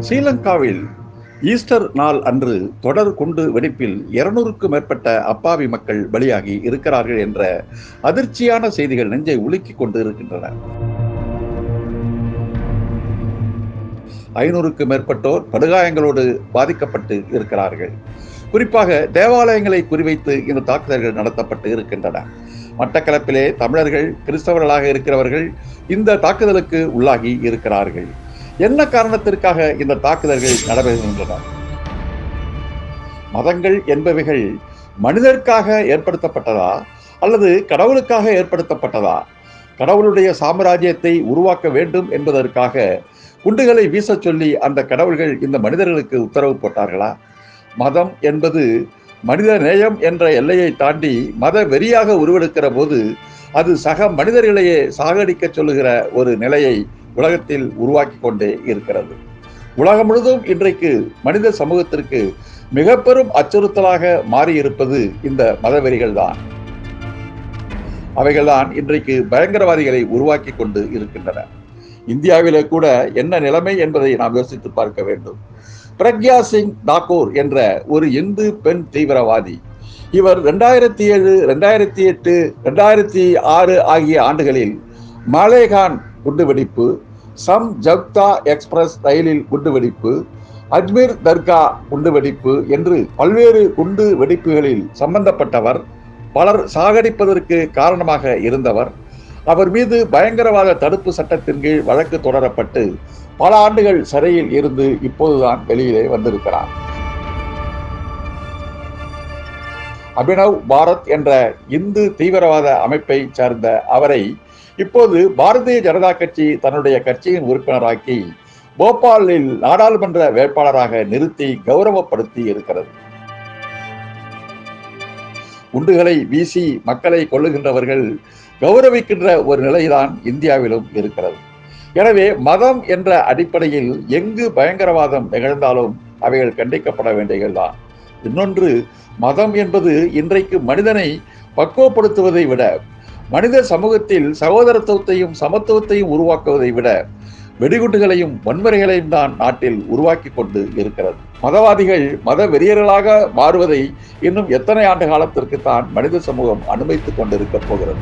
ஸ்ரீலங்காவில் ஈஸ்டர் நாள் அன்று தொடர் குண்டு வெடிப்பில் இருநூறுக்கும் மேற்பட்ட அப்பாவி மக்கள் பலியாகி இருக்கிறார்கள் என்ற அதிர்ச்சியான செய்திகள் நெஞ்சை உலுக்கிக் கொண்டு இருக்கின்றன ஐநூறுக்கு மேற்பட்டோர் படுகாயங்களோடு பாதிக்கப்பட்டு இருக்கிறார்கள். குறிப்பாக தேவாலயங்களை குறிவைத்து இந்த தாக்குதல்கள் நடத்தப்பட்டு இருக்கின்றன. மட்டக்களப்பிலே தமிழர்கள் கிறிஸ்தவர்களாக இருக்கிறவர்கள் இந்த தாக்குதலுக்கு உள்ளாகி இருக்கிறார்கள். என்ன காரணத்திற்காக இந்த தாக்குதல்கள் நடைபெறுகின்றன? மதங்கள் என்பவைகள் மனிதருக்காக ஏற்படுத்தப்பட்டதா? அல்லது கடவுளுக்காக ஏற்படுத்தப்பட்டதா? கடவுளுடைய சாம்ராஜ்யத்தை உருவாக்க வேண்டும் என்பதற்காக குண்டுகளை வீசச் சொல்லி அந்த கடவுள்கள் இந்த மனிதர்களுக்கு உத்தரவு போட்டார்களா? மதம் என்பது மனித நேயம் என்ற எல்லையை தாண்டி மத வெறியாக உருவெடுக்கிற போது அது சக மனிதர்களையே சாகடிக்க சொல்லுகிற ஒரு நிலையை உலகத்தில் உருவாக்கி கொண்டே இருக்கிறது. உலகம் முழுதும் இன்றைக்கு மனித சமூகத்திற்கு மிக பெரும் அச்சுறுத்தலாக மாறியிருப்பது இந்த மதவெறிகள் தான் அவைகள்தான் இன்றைக்கு பயங்கரவாதிகளை உருவாக்கி கொண்டு இருக்கின்றன. இந்தியாவிலே கூட என்ன நிலைமை என்பதை நாம் யோசித்து பார்க்க வேண்டும். பிரக்யா சிங் தாக்கூர் என்ற ஒரு இந்து பெண் தீவிரவாதி இவர் ரெண்டாயிரத்தி ஏழு ரெண்டாயிரத்தி எட்டு ரெண்டாயிரத்தி ஆறு ஆகிய ஆண்டுகளில் மாலேகான் குண்டுவெடிப்பு சம் ஜப்தா எக்ஸ்பிரஸ் ரயிலில் குண்டுவெடிப்பு அஜ்மீர் தர்கா குண்டுவெடிப்பு என்று பல்வேறு குண்டு வெடிப்புகளில் சம்பந்தப்பட்டவர் பலர் சாகடிப்பதற்கு காரணமாக இருந்தவர். அவர் மீது பயங்கரவாத தடுப்பு சட்டத்தின் கீழ் வழக்கு தொடரப்பட்டு பல ஆண்டுகள் சிறையில் இருந்து இப்போதுதான் வெளியிலே வந்திருக்கிறார். அபினவ் பாரத் என்ற இந்து தீவிரவாத அமைப்பை சார்ந்த அவரை இப்போது பாரதிய ஜனதா கட்சி தன்னுடைய கட்சியின் உறுப்பினராக்கி போபாலில் நாடாளுமன்ற வேட்பாளராக நிறுத்தி கௌரவப்படுத்தி இருக்கிறது. குண்டுகளை வீசி மக்களை கொள்ளுகின்றவர்கள் கௌரவிக்கின்ற ஒரு நிலைதான் இந்தியாவிலும் இருக்கிறது. எனவே மதம் என்ற அடிப்படையில் எங்கு பயங்கரவாதம் நிகழ்ந்தாலும் அவைகள் கண்டிக்கப்பட வேண்டியதுதான். இன்னொன்று மதம் என்பது இன்றைக்கு மனிதனை பக்குவப்படுத்துவதை விட மனித சமூகத்தில் சகோதரத்துவத்தையும் சமத்துவத்தையும் உருவாக்குவதை விட வெடிகுண்டுகளையும் வன்முறைகளையும் தான் நாட்டில் உருவாக்கி கொண்டு இருக்கிறது. மதவாதிகள் மத வெறியர்களாக மாறுவதை இன்னும் எத்தனை ஆண்டு காலத்திற்கு தான் மனித சமூகம் அனுமதித்துக் கொண்டிருக்க போகிறது?